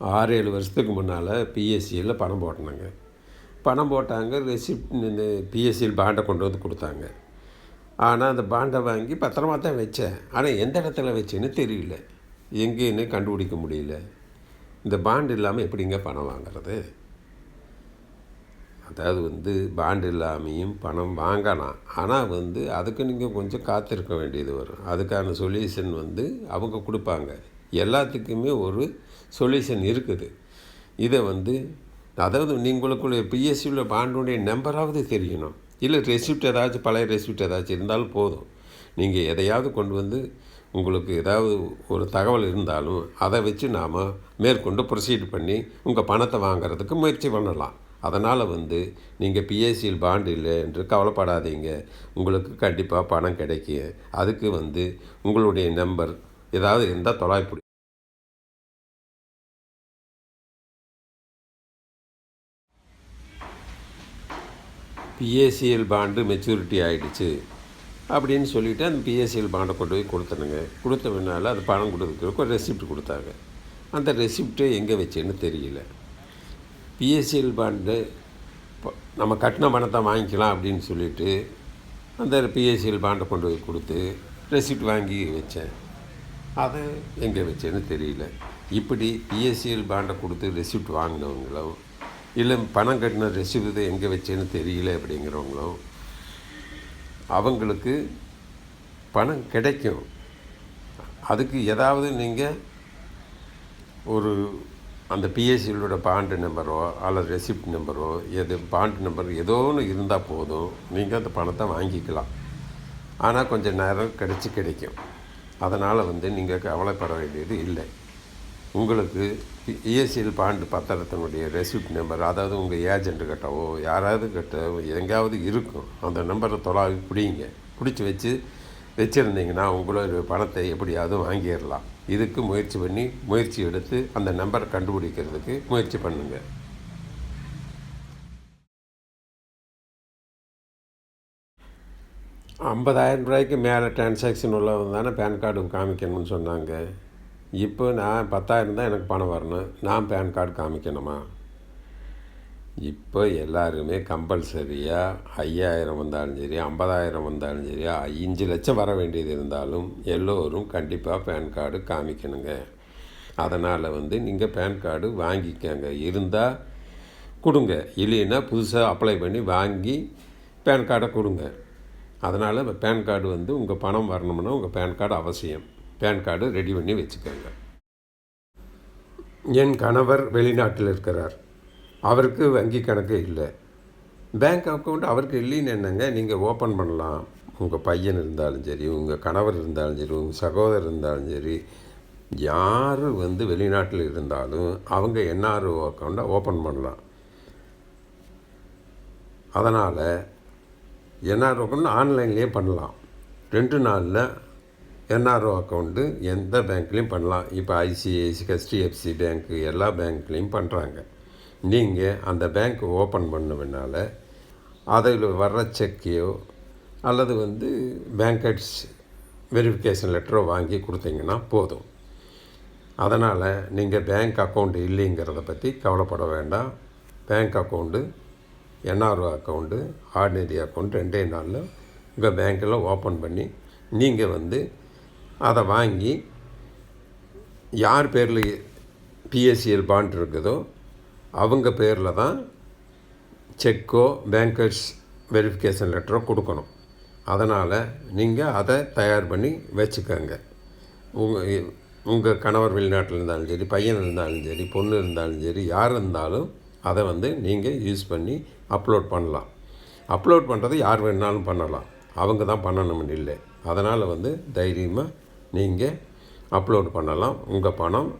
ஆறு ஏழு வருஷத்துக்கு முன்னால் பிஎஸ்சியில் பணம் போட்டினாங்க பணம் போட்டாங்க ரெசிப்ட் இந்த பிஎஸ்சியில் பாண்டை கொண்டு வந்து கொடுத்தாங்க. ஆனால் அந்த பாண்டை வாங்கி பத்திரமா தான் வச்சேன். ஆனால் எந்த இடத்துல வச்சேன்னு தெரியல. எங்கேன்னு கண்டுபிடிக்க முடியல. இந்த பாண்டு இல்லாமல் எப்படிங்க பணம் வாங்குறது? அதாவது வந்து பாண்டு இல்லாமையும் பணம் வாங்கலாம். ஆனால் வந்து அதுக்கு நீங்கள் கொஞ்சம் காத்திருக்க வேண்டியது வரும். அதுக்கான சொல்யூஷன் வந்து அவங்க கொடுப்பாங்க. எல்லாத்துக்குமே ஒரு சொல்யூஷன் இருக்குது. இதை வந்து அதாவது நீங்களுக்குள்ள பிஎஸ்சியில் பாண்டுடைய நம்பராவது தெரியணும். இல்லை ரெசிப்ட் ஏதாச்சும் பழைய ரெசிப்ட் ஏதாச்சும் இருந்தாலும் போதும். நீங்கள் எதையாவது கொண்டு வந்து உங்களுக்கு ஏதாவது ஒரு தகவல் இருந்தாலும் அதை வச்சு நாம் மேற்கொண்டு ப்ரொசீட் பண்ணி உங்கள் பணத்தை வாங்குறதுக்கு முயற்சி பண்ணலாம். அதனால் வந்து நீங்கள் பிஎஸ்சியில் பாண்டு இல்லை என்று கவலைப்படாதீங்க. உங்களுக்கு கண்டிப்பாக பணம் கிடைக்கும். அதுக்கு வந்து உங்களுடைய நம்பர் ஏதாவது இருந்தால் தொலைப்பிடி பிஎஸ்சிஎல் பாண்டு மெச்சூரிட்டி ஆகிடுச்சு அப்படின்னு சொல்லிவிட்டு அந்த பிஎஸ்சிஎல் பாண்டை கொண்டு போய் கொடுத்தனுங்க. கொடுத்த பின்னால் அது பணம் கொடுக்குறதுக்கு ஒரு ரெசிப்ட் கொடுத்தாங்க. அந்த ரெசிப்ட்டு எங்கே வச்சேன்னு தெரியல. பிஎஸ்சிஎல் பாண்டு நம்ம கட்டின பணத்தை வாங்கிக்கலாம் அப்படின்னு சொல்லிட்டு அந்த பிஎஸ்சிஎல் பாண்டை கொண்டு போய் கொடுத்து ரெசிப்ட் வாங்கி வச்சேன். அதை எங்கே வச்சேன்னு தெரியல. இப்படி பிஎஸ்சிஎல் பாண்டை கொடுத்து ரெசிப்ட் வாங்கினவங்களும் இல்லை பணம் கட்டின ரெசிப்ட் எங்கே வச்சேன்னு தெரியல அப்படிங்கிறவங்களும் அவங்களுக்கு பணம் கிடைக்கும். அதுக்கு ஏதாவது நீங்கள் ஒரு அந்த பிஎஸ்சியோட பாண்டு நம்பரோ அல்லது ரெசிப்ட் நம்பரோ எது பாண்டு நம்பர் ஏதோ ஒன்று இருந்தால் போதும். நீங்கள் அந்த பணத்தை வாங்கிக்கலாம். ஆனால் கொஞ்சம் நேரம் கிடச்சி கிடைக்கும். அதனால் வந்து நீங்கள் கவலைப்பட வேண்டியது இல்லை. உங்களுக்கு இஎஸ்சிஎல் பாண்டு பத்திரத்தினுடைய ரெசிப்ட் நம்பர் அதாவது உங்கள் ஏஜென்ட் கிட்டவோ யாராவது கிட்ட எங்கேயாவது இருக்கும் அந்த நம்பரை தொலாவி பிடிங்க. பிடிச்சி வச்சு வச்சுருந்தீங்கன்னா உங்களோட பணத்தை எப்படியாவது வாங்கிடலாம். இதுக்கு முயற்சி பண்ணி முயற்சி எடுத்து அந்த நம்பரை கண்டுபிடிக்கிறதுக்கு முயற்சி பண்ணுங்கள் ஐம்பதாயிரம் ரூபாய்க்கு மேலே டிரான்சாக்ஷன் உள்ளவங்க தானே பேன் கார்டு காமிக்கணும்னு சொன்னாங்க. இப்போ நான் பத்தாயிரம் தான் எனக்கு பணம் வரணும். நான் பேன் கார்டு காமிக்கணுமா? இப்போ எல்லாருமே கம்பல்சரியாக ஐயாயிரம் வந்தாலும் சரி ஐம்பதாயிரம் வந்தாலும் சரி அஞ்சு லட்சம் வர வேண்டியது இருந்தாலும் எல்லோரும் கண்டிப்பாக பேன் கார்டு காமிக்கணுங்க. அதனால் வந்து நீங்கள் பேன் கார்டு வாங்கிக்கங்க. இருந்தால் கொடுங்க. இல்லைன்னா புதுசாக அப்ளை பண்ணி வாங்கி பேன் கார்டை கொடுங்க. அதனால் பேன் கார்டு வந்து உங்கள் பணம் வரணும்னா உங்கள் பேன் கார்டு அவசியம். பேன் கார்டு ரெடி பண்ணி வச்சுக்கோங்க. என் கணவர் வெளிநாட்டில் இருக்கிறார். அவருக்கு வங்கி கணக்கு இல்லை. பேங்க் அக்கௌண்ட் அவருக்கு இல்லைன்னு என்னங்க? நீங்கள் ஓப்பன் பண்ணலாம். உங்கள் பையன் இருந்தாலும் சரி உங்கள் கணவர் இருந்தாலும் சரி உங்கள் சகோதரர் இருந்தாலும் சரி யார் வந்து வெளிநாட்டில் இருந்தாலும் அவங்க என்ஆர்ஓ அக்கௌண்ட்டை ஓப்பன் பண்ணலாம். அதனால் என்ஆர்ஓ அக்கௌண்ட் ஆன்லைன்லேயே பண்ணலாம். ரெண்டு நாளில் என்ஆர்ஓ அக்கௌண்ட்டு எந்த பேங்க்லேயும் பண்ணலாம். இப்போ ஐசிஐசி ஹெச்டிஎஃப்சி பேங்க்கு எல்லா பேங்க்லேயும் பண்ணுறாங்க நீங்கள் அந்த பேங்க் ஓப்பன் பண்ணவினால அதில் வர்ற செக்கையோ அல்லது வந்து பேங்கட்ஸ் வெரிஃபிகேஷன் லெட்டரோ வாங்கி கொடுத்தீங்கன்னா போதும். அதனால் நீங்கள் பேங்க் அக்கௌண்ட் இல்லைங்கிறத பற்றி கவலைப்பட வேண்டாம். Bank account NRO account ordinary account ரெண்டே நாளில் உங்கள் பேங்க்கில் ஓப்பன் பண்ணி நீங்கள் வந்து அதை வாங்கி யார் பேரில் பிஎஸ்சிஎல் பாண்ட் இருக்குதோ அவங்க பேரில் தான் செக்கோ பேங்கர்ஸ் வெரிஃபிகேஷன் லெட்டரோ கொடுக்கணும். அதனால் நீங்கள் அதை தயார் பண்ணி வச்சுக்கோங்க. உங்கள் உங்கள் கணவர் வெளிநாட்டில் இருந்தாலும் சரி பையன் இருந்தாலும் சரி பொண்ணு இருந்தாலும் சரி யார் இருந்தாலும் அதை வந்து நீங்கள் யூஸ் பண்ணி அப்லோட் பண்ணலாம். அப்லோட் பண்ணுறது யார் வேணாலும் பண்ணலாம். அவங்க தான் பண்ணணும்னு இல்லை. அதனால் வந்து தைரியமாக நீங்கள் அப்லோட் பண்ணலாம். உங்கள் பணம்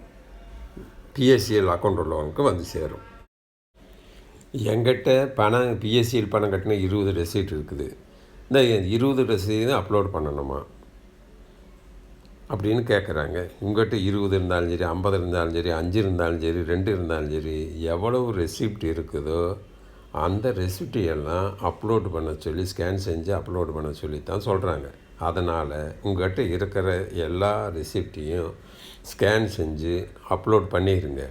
பிஎஸ்சிஎல் அக்கௌண்ட் உள்ளவங்களுக்கு வந்து சேரும். எங்கிட்ட பணம் பிஎஸ்சிஎல் பணம் கட்டின இருபது ரெசீட் இருக்குது. இந்த இருபது ரெசீட் அப்லோட் பண்ணணுமா? அப்படின்னு கேட்குறாங்க உங்கள்கிட்ட இருபது இருந்தாலும் சரி ஐம்பது இருந்தாலும் சரி அஞ்சு இருந்தாலும் சரி ரெண்டு இருந்தாலும் சரி எவ்வளவு ரெசிப்ட் இருக்குதோ அந்த ரெசிப்ட் அப்லோட் பண்ண சொல்லி ஸ்கேன் செஞ்சு அப்லோட் பண்ண சொல்லி தான் சொல்கிறாங்க அதனால் உங்கள்கிட்ட இருக்கிற எல்லா ரெசிப்டையும் ஸ்கேன் செஞ்சு அப்லோட் பண்ணிடுங்க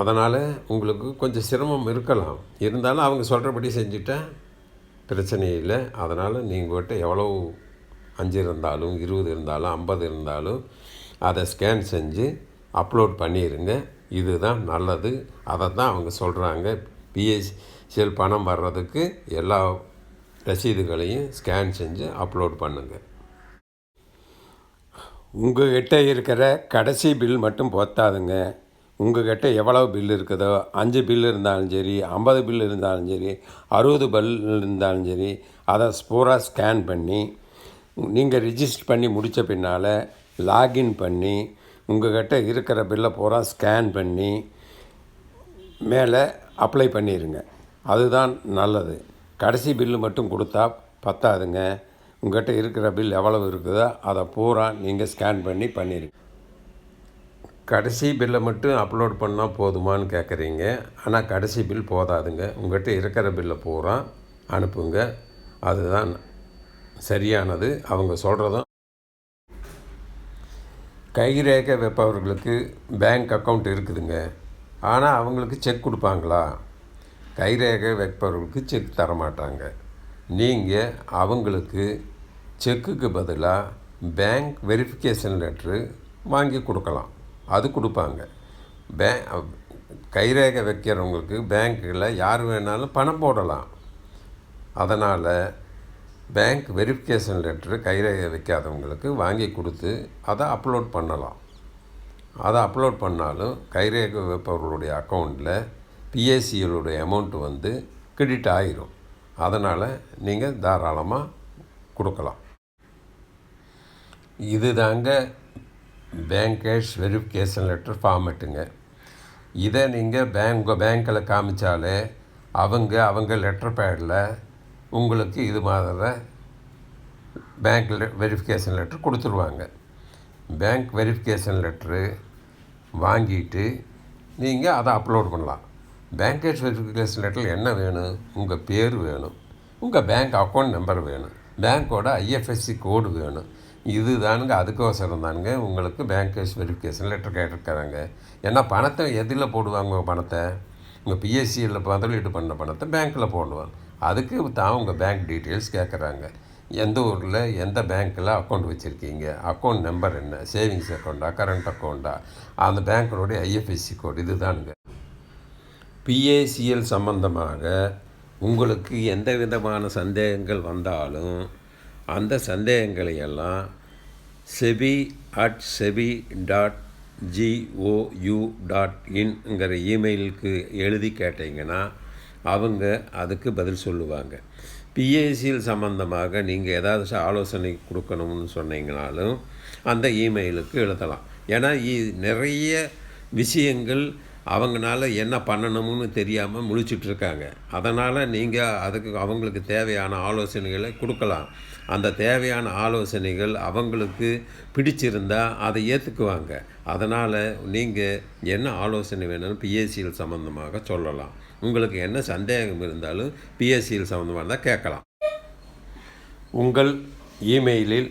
அதனால் உங்களுக்கு கொஞ்சம் சிரமம் இருக்கலாம். இருந்தாலும் அவங்க சொல்கிறபடி செஞ்சுட்டேன் பிரச்சனை இல்லை. அதனால் நீங்கள்கிட்ட எவ்வளோ அஞ்சு இருந்தாலும் இருபது இருந்தாலும் ஐம்பது இருந்தாலும் அதை ஸ்கேன் செஞ்சு அப்லோட் பண்ணிடுங்க இதுதான் நல்லது. அதை தான் அவங்க சொல்கிறாங்க பிஎஸ்சிஎல் பணம் வர்றதுக்கு எல்லா ரசீதுகளையும் ஸ்கேன் செஞ்சு அப்லோட் பண்ணுங்கள் உங்கள்கிட்ட இருக்கிற கடைசி பில் மட்டும் போத்தாதுங்க. உங்கள்கிட்ட எவ்வளோ பில் இருக்குதோ அஞ்சு பில் இருந்தாலும் சரி ஐம்பது பில் இருந்தாலும் சரி அறுபது பில் இருந்தாலும் சரி அதை ஸ்பூராக ஸ்கேன் பண்ணி நீங்கள் ரிஜிஸ்டர் பண்ணி முடித்த பின்னால் லாகின் பண்ணி உங்கள்கிட்ட இருக்கிற பில்லை பூரா ஸ்கேன் பண்ணி மேலே அப்ளை பண்ணிடுங்க அதுதான் நல்லது. கடைசி பில்லு மட்டும் கொடுத்தா பத்தாதுங்க. உங்கள்கிட்ட இருக்கிற பில் எவ்வளவு இருக்குதோ அதை பூரா நீங்கள் ஸ்கேன் பண்ணி பண்ணிடுங்க கடைசி பில்லை மட்டும் அப்லோட் பண்ணால் போதுமான்னு கேட்குறீங்க ஆனால் கடைசி பில் போதாதுங்க. உங்கள்கிட்ட இருக்கிற பில்லை பூரா அனுப்புங்க. அதுதான் சரியானது. அவங்க சொல்கிறதும் கைரேகை வைப்பவர்களுக்கு பேங்க் அக்கௌண்ட் இருக்குதுங்க. ஆனால் அவங்களுக்கு செக் கொடுப்பாங்களா? கைரேகை வைப்பவர்களுக்கு செக் தர மாட்டாங்க நீங்கள் அவங்களுக்கு செக்குக்கு பதிலாக பேங்க் வெரிஃபிகேஷன் லெட்ரு வாங்கி கொடுக்கலாம். அது கொடுப்பாங்க. பே கைரேகை வைக்கிறவங்களுக்கு பேங்க்கில் யார் வேணாலும் பணம் போடலாம். அதனால் பேங்க் வெரிஃபிகேஷன் லெட்ரு கைரேகை வைக்காதவங்களுக்கு வாங்கி கொடுத்து அதை அப்லோட் பண்ணலாம். அதை அப்லோட் பண்ணாலும் கைரேகை வைப்பவர்களுடைய அக்கௌண்ட்டில் பிஎஸ்சிகளுடைய அமௌண்ட்டு வந்து கிரெடிட் ஆகிரும் அதனால் நீங்கள் தாராளமாக கொடுக்கலாம். இது தாங்க பேங்க் கேஷ் வெரிஃபிகேஷன் லெட்டர் ஃபார்மேட்டுங்க இதை நீங்கள் பேங்க் உங்கள் பேங்க்கில் காமிச்சாலே அவங்க அவங்க லெட்டர் பேடில் உங்களுக்கு இது மாதிரி பேங்க் வெரிஃபிகேஷன் லெட்டர் கொடுத்துருவாங்க. பேங்க் வெரிஃபிகேஷன் லெட்ரு வாங்கிட்டு நீங்கள் அதை அப்லோட் பண்ணலாம். பேங்கேஜ் வெரிஃபிகேஷன் லெட்டரில் என்ன வேணும்? உங்கள் பேர் வேணும். உங்கள் பேங்க் அக்கௌண்ட் நம்பர் வேணும். பேங்க்கோட ஐஎஃப்எஸ்சி கோடு வேணும் இது தானுங்க அதுக்கோசரம் தானுங்க உங்களுக்கு பேங்கேஜ் வெரிஃபிகேஷன் லெட்டர் கேட்டிருக்காங்க. ஏன்னா பணத்தை எதில் போடுவாங்க உங்கள் பணத்தை? உங்கள் பிஎஸ்சியில் முதலீடு பண்ண பணத்தை பேங்க்கில் போடுவாங்க அதுக்கு தான் உங்கள் பேங்க் டீட்டெயில்ஸ் கேட்குறாங்க எந்த ஊரில் எந்த பேங்க்கில் அக்கௌண்ட் வச்சுருக்கீங்க? அக்கௌண்ட் நம்பர் என்ன? சேவிங்ஸ் அக்கௌண்ட்டா கரண்ட் அக்கௌண்ட்டா அந்த பேங்க்கினுடைய ஐஎஃப்எஸ்சி கோடு இது தானுங்க பிஏசிஎல் சம்பந்தமாக உங்களுக்கு எந்த விதமான சந்தேகங்கள் வந்தாலும் அந்த சந்தேகங்களை எல்லாம் SEBI at SEBI dot gov dot இன்ங்கிற இமெயிலுக்கு எழுதி கேட்டிங்கன்னா அவங்க அதுக்கு பதில் சொல்லுவாங்க. பிஏசிஎல் சம்மந்தமாக நீங்கள் ஏதாவது ஆலோசனை கொடுக்கணும்னு சொன்னீங்கனாலும் அந்த இமெயிலுக்கு எழுதலாம். ஏன்னா நிறைய விஷயங்கள் அவங்களால என்ன பண்ணணும்னு தெரியாமல் முழிச்சிட்ருக்காங்க. அதனால் நீங்கள் அதுக்கு அவங்களுக்கு தேவையான ஆலோசனைகளை கொடுக்கலாம். அந்த தேவையான ஆலோசனைகள் அவங்களுக்கு பிடிச்சிருந்தால் அதை ஏற்றுக்குவாங்க அதனால் நீங்கள் என்ன ஆலோசனை வேணும்னு பிஎஸ்சிஎல் சம்மந்தமாக சொல்லலாம். உங்களுக்கு என்ன சந்தேகம் இருந்தாலும் பிஎஸ்சிஎல் சம்மந்தமாக இருந்தால் கேட்கலாம். உங்கள் இமெயிலில்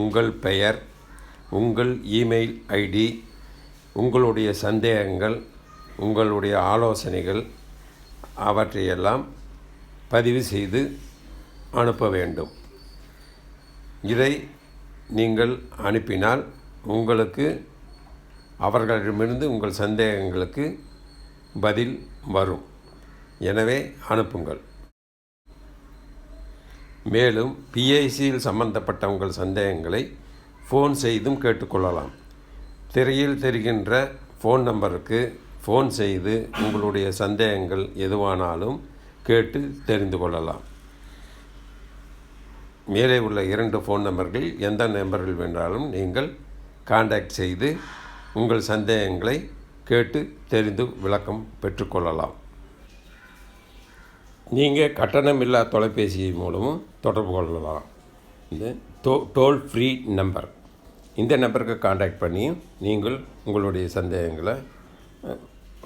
உங்கள் பெயர் உங்கள் இமெயில் ஐடி உங்களுடைய சந்தேகங்கள் உங்களுடைய ஆலோசனைகள் அவற்றையெல்லாம் பதிவு செய்து அனுப்ப வேண்டும். இதை நீங்கள் அனுப்பினால் உங்களுக்கு அவர்களிடமிருந்து உங்கள் சந்தேகங்களுக்கு பதில் வரும். எனவே அனுப்புங்கள். மேலும் பிஐசியில் சம்பந்தப்பட்ட உங்கள் சந்தேகங்களை ஃபோன் செய்தும் கேட்டுக்கொள்ளலாம். திரையில் தெரிகின்ற ஃபோன் நம்பருக்கு ஃபோன் செய்து உங்களுடைய சந்தேகங்கள் எதுவானாலும் கேட்டு தெரிந்து கொள்ளலாம். மேலே உள்ள இரண்டு ஃபோன் நம்பர்கள் எந்த நம்பர்கள் வேண்டாலும் நீங்கள் காண்டாக்ட் செய்து உங்கள் சந்தேகங்களை கேட்டு தெரிந்து விளக்கம் பெற்றுக்கொள்ளலாம் நீங்கள் கட்டணமில்லா தொலைபேசி மூலமும் தொடர்பு கொள்ளலாம். இந்த டோ டோல் ஃப்ரீ நம்பர் இந்த நம்பருக்கு காண்டாக்ட் பண்ணி நீங்கள் உங்களுடைய சந்தேகங்களை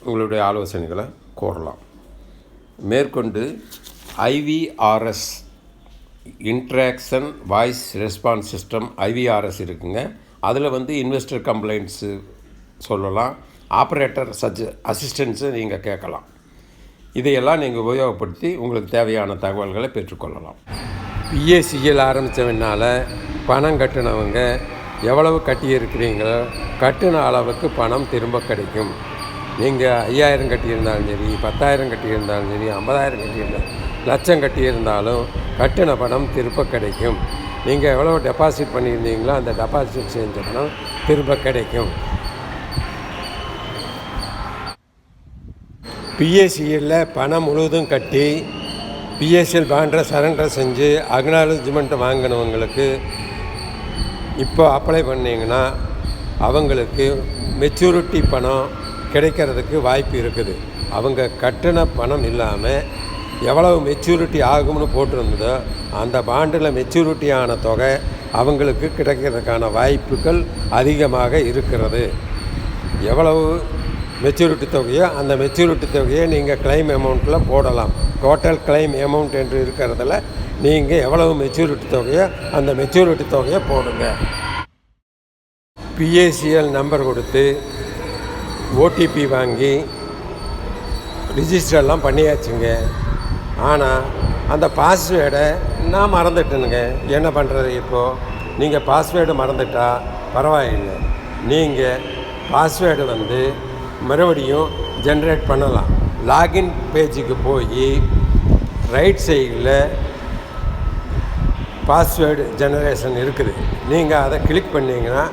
உங்களுடைய ஆலோசனைகளை கோரலாம். மேற்கொண்டு IVRS interaction voice response system IVRS இருக்குங்க. அதில் வந்து இன்வெஸ்டர் கம்ப்ளைண்ட்ஸு சொல்லலாம். ஆப்ரேட்டர் சஜ் அசிஸ்டன்ஸு நீங்கள் கேட்கலாம். இதையெல்லாம் நீங்கள் உபயோகப்படுத்தி உங்களுக்கு தேவையான தகவல்களை பெற்றுக்கொள்ளலாம். பிஎஸ்சியில் ஆரம்பித்தவனால் பணம் கட்டினவங்க எவ்வளவு கட்டியிருக்கிறீங்களோ கட்டின அளவுக்கு பணம் திரும்ப கிடைக்கும். நீங்கள் ஐயாயிரம் கட்டியிருந்தாலும் சரி பத்தாயிரம் கட்டியிருந்தாலும் சரி ஐம்பதாயிரம் கட்டியிருந்தாலும் லட்சம் கட்டியிருந்தாலும் கட்டின பணம் திருப்ப கிடைக்கும். நீங்கள் எவ்வளோ டெபாசிட் பண்ணியிருந்தீங்களோ அந்த டெபாசிட் செஞ்ச பணம் திரும்ப கிடைக்கும். பிஎஸ்சியில் பணம் முழுவதும் கட்டி பிஎஸ்சிஎல் பாண்டை சரண்டர் செஞ்சு அக்னாலஜ்மெண்ட் வாங்கினவங்களுக்கு இப்போ அப்ளை பண்ணிங்கன்னா அவங்களுக்கு மெச்சூரிட்டி பணம் கிடைக்கிறதுக்கு வாய்ப்பு இருக்குது. அவங்க கட்டின பணம் இல்லாமல் எவ்வளவு மெச்சூரிட்டி ஆகும்னு போட்டிருந்ததோ அந்த பாண்டில் மெச்சூரிட்டி ஆன தொகை அவங்களுக்கு கிடைக்கிறதுக்கான வாய்ப்புகள் அதிகமாக இருக்கிறது. எவ்வளவு மெச்சூரிட்டி தொகையோ அந்த மெச்சூரிட்டி தொகையை நீங்கள் கிளைம் அமௌண்ட்டில் போடலாம். டோட்டல் கிளைம் அமௌண்ட் என்று இருக்கிறதுல நீங்கள் எவ்வளவு மெச்சூரிட்டி தொகையோ அந்த மெச்சூரிட்டி தொகையை போடுங்க. பிஏசிஎல் நம்பர் கொடுத்து ஓடிபி வாங்கி ரிஜிஸ்டர்லாம் பண்ணியாச்சுங்க. ஆனால் அந்த பாஸ்வேர்டை நான் மறந்துட்டேனுங்க. என்ன பண்ணுறது இப்போது நீங்கள் பாஸ்வேர்டு மறந்துட்டா பரவாயில்லை. நீங்கள் பாஸ்வேர்டு வந்து மறுபடியும் ஜென்ரேட் பண்ணலாம். லாகின் பேஜுக்கு போய் ரைட் சைடில் பாஸ்வேர்டு ஜெனரேஷன் இருக்குது. நீங்கள் அதை கிளிக் பண்ணிங்கன்னா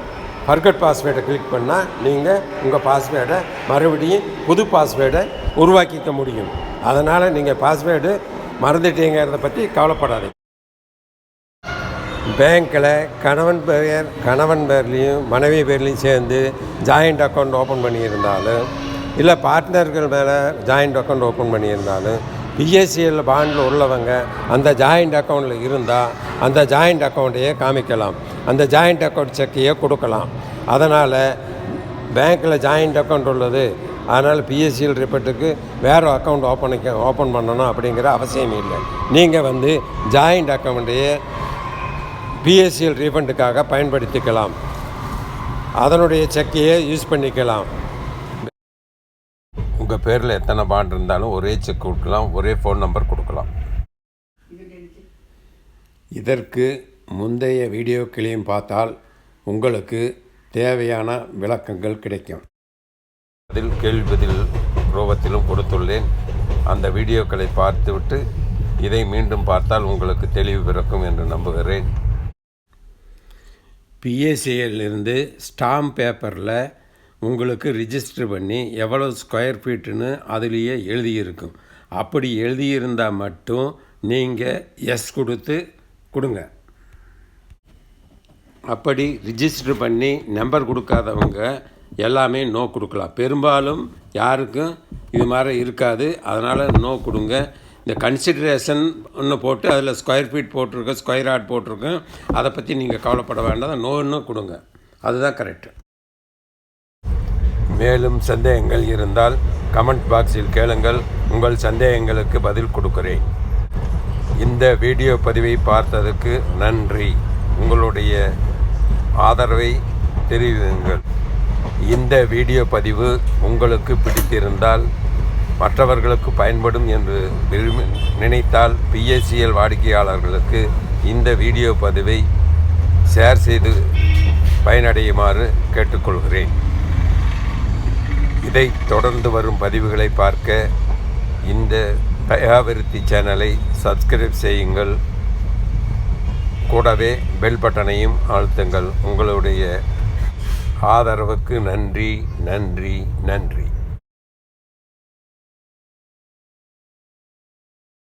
ஃபர்கட் பாஸ்வேர்டை கிளிக் பண்ணால் நீங்கள் உங்கள் பாஸ்வேர்டை மறுபடியும் புது பாஸ்வேர்டை உருவாக்கிக்க முடியும். அதனால் நீங்கள் பாஸ்வேர்டு மறந்துட்டீங்கிறத பற்றி கவலைப்படாதீங்க. பேங்க்கில் கணவன் பெயர் கணவன் பேர்லேயும் மனைவி பேர்லேயும் சேர்ந்து ஜாயிண்ட் அக்கௌண்ட் ஓப்பன் பண்ணியிருந்தாலும் இல்லை பார்ட்னர்கள் மேலே ஜாயிண்ட் அக்கௌண்ட் ஓப்பன் பண்ணியிருந்தாலும் பிஎஸ்சிஎல் பாண்டில் உள்ளவங்க அந்த ஜாயிண்ட் அக்கௌண்ட்டில் இருந்தால் அந்த ஜாயிண்ட் அக்கௌண்ட்டையே காமிக்கலாம். அந்த ஜாயிண்ட் அக்கௌண்ட் செக்கையே கொடுக்கலாம். அதனால் பேங்க்கில் ஜாயிண்ட் அக்கௌண்ட் உள்ளது. அதனால் பிஎஸ்சிஎல் ரிப்போர்ட்டுக்கு வேறு அக்கௌண்ட் ஓப்பன் ஓப்பன் பண்ணணும் அப்படிங்கிற அவசியம் இல்லை. நீங்கள் வந்து ஜாயிண்ட் அக்கௌண்ட்டையே பிஎஸ்சிஎல் ரீஃபண்டுக்காக பயன்படுத்திக்கலாம். அதனுடைய செக்கையே யூஸ் பண்ணிக்கலாம். உங்கள் பேரில் எத்தனை பாண்ட் இருந்தாலும் ஒரே செக் கொடுக்கலாம் ஒரே ஃபோன் நம்பர் கொடுக்கலாம். இதற்கு முந்தைய வீடியோக்களையும் பார்த்தால் உங்களுக்கு தேவையான விளக்கங்கள் கிடைக்கும். அதில் கேள்வி பதில் ரூபத்திலும் கொடுத்துள்ளேன். அந்த வீடியோக்களை பார்த்துவிட்டு இதை மீண்டும் பார்த்தால் உங்களுக்கு தெளிவு பிறக்கும் என்று நம்புகிறேன். பிஎஸ்சியிலிருந்து ஸ்டாம்ப் பேப்பரில் உங்களுக்கு ரிஜிஸ்டர் பண்ணி எவ்வளோ ஸ்கொயர் ஃபீட்டுன்னு அதுலேயே எழுதியிருக்கும். அப்படி எழுதியிருந்தால் மட்டும் நீங்கள் எஸ் கொடுத்து கொடுங்க. அப்படி ரிஜிஸ்டர் பண்ணி நம்பர் கொடுக்காதவங்க எல்லாமே நோ கொடுக்கலாம். பெரும்பாலும் யாருக்கும் இது மாதிரி இருக்காது. அதனால் நோ கொடுங்க. இந்த கன்சிடரேஷன் ஒன்று போட்டு அதில் ஸ்கொயர் ஃபீட் போட்டிருக்கோம் ஸ்கொயர் ஆர்ட் போட்டிருக்கோம் அதை பற்றி நீங்கள் கவலைப்பட வேண்டாம். நோன்னு கொடுங்க. அதுதான் கரெக்டு மேலும் சந்தேகங்கள் இருந்தால் கமெண்ட் பாக்ஸில் கேளுங்கள். உங்கள் சந்தேகங்களுக்கு பதில் கொடுக்கிறேன். இந்த வீடியோ பதிவை பார்த்ததற்கு நன்றி. உங்களுடைய ஆதரவை தெரிவிங்கள் இந்த வீடியோ பதிவு உங்களுக்கு பிடித்திருந்தால் மற்றவர்களுக்கு பயன்படும் என்று விரும்பி நினைத்தால் பிஎஸ்சிஎல் வாடிக்கையாளர்களுக்கு இந்த வீடியோ பதிவை ஷேர் செய்து பயனடையுமாறு கேட்டுக்கொள்கிறேன். இதை தொடர்ந்து வரும் பதிவுகளை பார்க்க இந்த தயாவிருத்தி சேனலை சப்ஸ்கிரைப் செய்யுங்கள். கூடவே பெல் பட்டனையும் அழுத்துங்கள். உங்களுடைய ஆதரவுக்கு நன்றி நன்றி நன்றி.